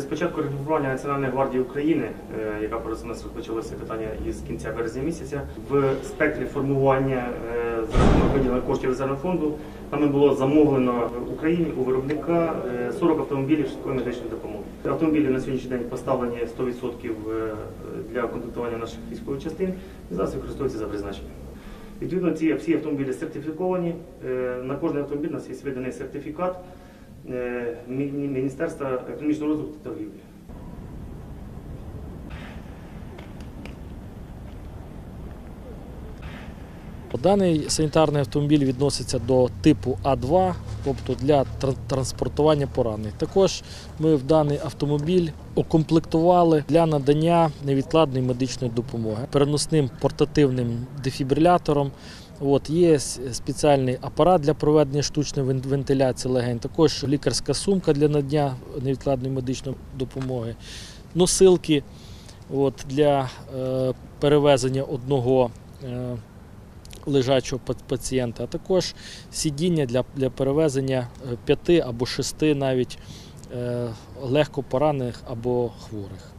З початку реформування Національної гвардії України, е, яка у нас розпочалося питання із кінця березня місяця, в спектрі формування е, виділення коштів резервного фонду нами було замовлено в Україні у виробника е, 40 автомобілів швидкої медичної допомоги. Автомобілі на сьогоднішній день поставлені 100% е, для комплектування наших військових частин і зараз використовуються за призначенням. Відповідно, ці всі автомобілі сертифіковані. Е, На кожний автомобіль у нас є виданий сертифікат е, Міністерства економічного розвитку та торгівлі. Даний санітарний автомобіль відноситься до типу А2, тобто для транспортування поранених. Також ми в даний автомобіль укомплектували для надання невідкладної медичної допомоги переносним портативним дефібрилятором. От, є спеціальний апарат для проведення штучної вентиляції легень, також лікарська сумка для надання невідкладної медичної допомоги, носилки от, для е, перевезення одного. Е, лежачого пацієнта, а також сидіння для, для перевезення е, п'яти або шести навіть е, легко поранених або хворих.